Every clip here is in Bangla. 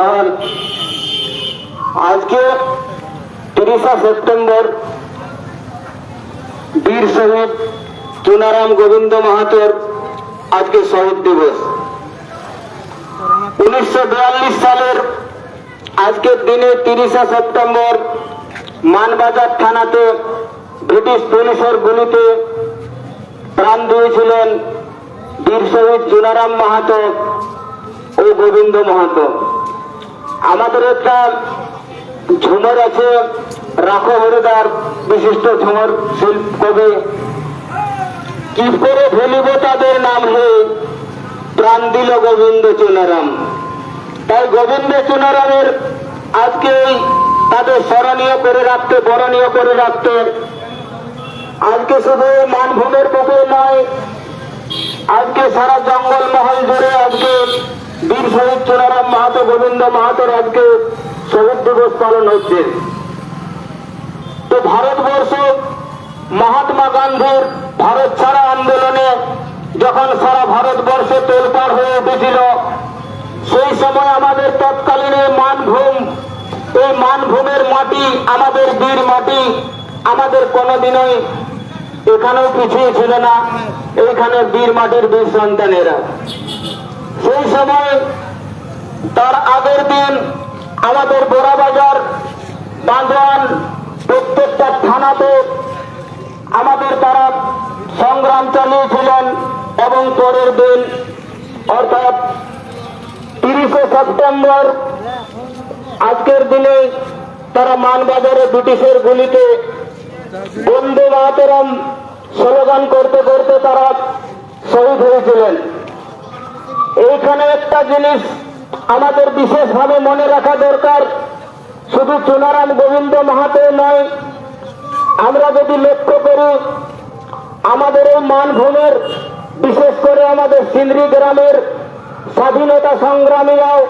জওয়ান আজকে তিরিশা সেপ্টেম্বর বীর শহীদ চুনারাম গোবিন্দ মাহাতোর আজকে শহীদ দিবস। উনিশশো বিয়াল্লিশ সালের আজকের দিনে তিরিশা সেপ্টেম্বর মানবাজার থানাতে ব্রিটিশ পুলিশের গুলিতে প্রাণ দিয়েছিলেন বীর শহীদ চুনারাম মাহাতো ও গোবিন্দ মাহাতো। আমাদের একটা ঝুমর আছে, রাখো হরিদার বিশিষ্ট ঝুমর শিল্প কবি কি করে ভুলিব তাদের নাম হে, প্রাণ দিল গোবিন্দ চুনারাম। তাই গোবিন্দ চুনারামের আজকে তাদের স্মরণীয় করে রাখতে, বরণীয় করে রাখতে, আজকে শুধু মানভূমের বুকে নয়, আজকে সারা জঙ্গল মহল জুড়ে আজকে বীর শহীদ চুনারাম মাহাতো গোবিন্দ মাহাতোর আজকে শহীদ দিবস পালন হচ্ছে। তো ভারতবর্ষ মহাত্মা গান্ধীর ভারত ছাড়া আন্দোলনে যখন সারা ভারতবর্ষে তোলপাড় হয়ে উঠেছিল, সেই সময় আমাদের তৎকালীন মানভূম, এই মানভূমের মাটি, আমাদের বীর মাটি আমাদের কোনোদিনই এখানেও পিছিয়ে ছিল না। এইখানে বীর মাটির বীর সন্তানেরা। সেই সময় তার আগের দিন আমাদের বোরাবাজার বান্দোয়ান প্রত্যেকটা থানাতে আমাদের তারা সংগ্রাম চালিয়েছিলেন এবং পরের দিন, অর্থাৎ তিরিশে সেপ্টেম্বর আজকের দিনে তারা মানবাজারে ব্রিটিশের গুলিতে বন্দে মাতরম স্লোগান করতে করতে তারা শহীদ হয়েছিলেন। এইখানে একটা জিনিস আমাদের বিশেষভাবে মনে রাখা দরকার। শুধু চুনারাম গোবিন্দ মাহাতো নয়, আমরা যদি লক্ষ্য করি, আমাদের এই মানভূমের, বিশেষ করে আমাদের সিন্দ্রি গ্রামের স্বাধীনতা সংগ্রামীরাও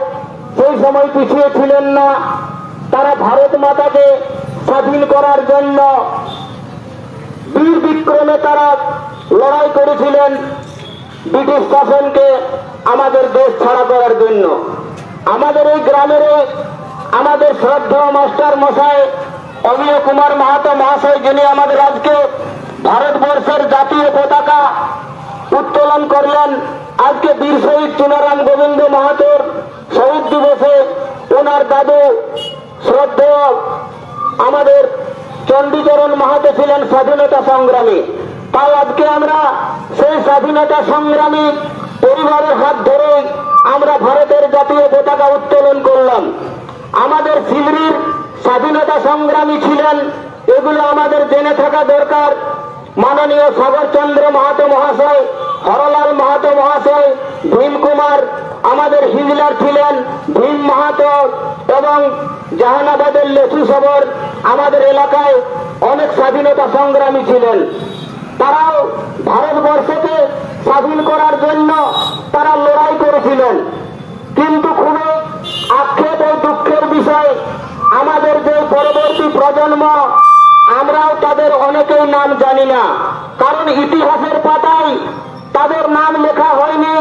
সেই সময় পিছিয়ে ছিলেন না। তারা ভারত মাতাকে স্বাধীন করার জন্য বীর বিক্রমে তারা লড়াই করেছিলেন। ব্রিটিশ শাসনকে আমাদের দেশ ছাড়া করার জন্য। আমাদের এই গ্রামের আমাদের শ্রদ্ধা মাস্টার মশাই অমিয় কুমার মাহাতো মহাশয়, যিনি আমাদের আজকে ভারতবর্ষের জাতীয় পতাকা উত্তোলন করলেন আজকে বীর শহীদ চুনারাম গোবিন্দ মাহাতোর শহীদ দিবসে ওনার দাদু শ্রদ্ধেয় আমাদের চণ্ডীচরণ মাহাতো ছিলেন স্বাধীনতা সংগ্রামী। তাই আজকে আমরা সেই স্বাধীনতা সংগ্রামী পরিবারের হাত ধরে আমরা ভারতের জাতীয় পতাকা উত্তোলন করলাম। আমাদের সিলরির স্বাধীনতা সংগ্রামী ছিলেন, এগুলো আমাদের জেনে থাকা দরকার। মাননীয় সাগরচন্দ্র মাহাতো মহাশয়, হরলাল মাহাতো মহাশয়, ভীম কুমার আমাদের হিজলার ছিলেন, ভীম মাহাতো এবং জাহানাবাদের লেচু সবর আমাদের এলাকায় অনেক স্বাধীনতা সংগ্রামী ছিলেন। তারাও ভারতবর্ষকে স্বাধীন করার জন্য তারা লড়াই করেছিলেন। কিন্তু খুবই আক্ষেপ ও দুঃখের বিষয়, আমাদের যে পরবর্তী প্রজন্ম, আমরাও তাদের অনেকেই নাম জানি না। কারণ ইতিহাসের পাতায় তাদের নাম লেখা হয়নি।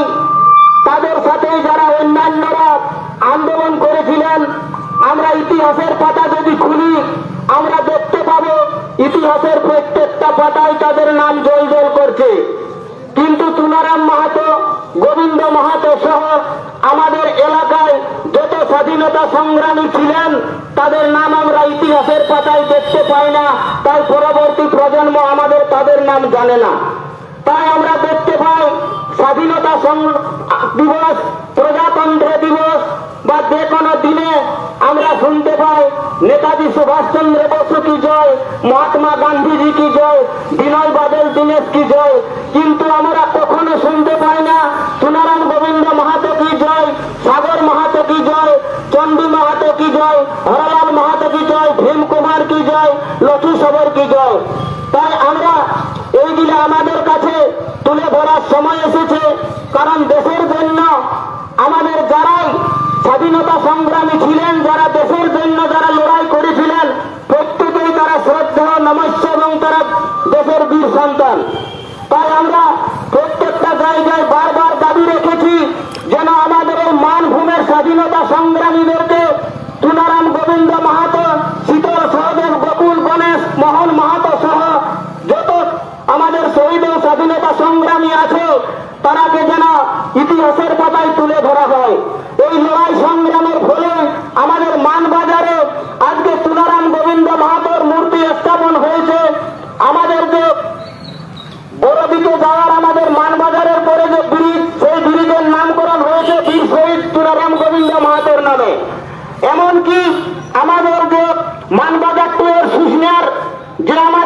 তাদের সাথে যারা অন্যান্যরা আন্দোলন করেছিলেন, আমরা ইতিহাসের পাতা যদি খুলি, আমরা দেখতে ইতিহাসের প্রত্যেকটা পাতায় তাদের নাম জল জল করছে। কিন্তু তুনারাম মাহাতো, গোবিন্দ মাহাতো সহ আমাদের এলাকায় যত স্বাধীনতা সংগ্রামী ছিলেন, তাদের নাম আমরা ইতিহাসের পাতায় দেখতে পাই না। তাই পরবর্তী প্রজন্ম আমাদের তাদের নাম জানে না। তাই আমরা দেখতে পাই স্বাধীনতা দিবস, প্রজাতন্ত্র দিবস বা যে কোনো দিনে আমরা শুনতে পাই, নেতাজি সুভাষচন্দ্র বসু কি জয়, মহাত্মা গান্ধীজি কি জয়, বিনয় বাদল, দীনেশ কি জয়, কিন্তু আমরা কখনো শুনতে পাই না, সুনারায়ণ গোবিন্দ মাহাতো কি জয়, সাগর মাহাতো কি জয়, চন্ডী মাহাতো কি জয়, হরলাল মাহাতো কি জয়, ভীম কুমার কি জয়, লক্ষ্মী সবর কি জয়। তাই আমরা এইগুলো আমাদের কাছে তুলে ধরার সময় এসেছে, কারণ দেশের জন্য আমাদের যারাই স্বাধীনতা সংগ্রামী ছিলেন যারা দেশের জন্য যারা লড়াই এমনকি আমাদের যে মানবাজার টুয়ের যে আমার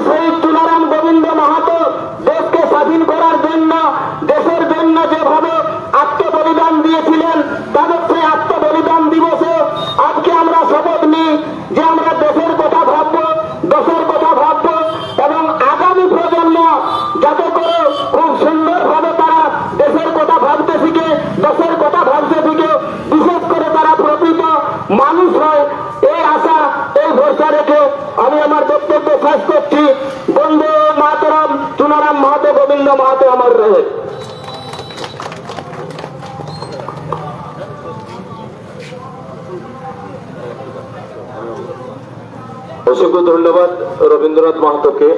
সৌদ্র हमेशा वहाँ पे अमर रहे অসংখ্য ধন্যবাদ রবীন্দ্রনাথ মাহাতোকে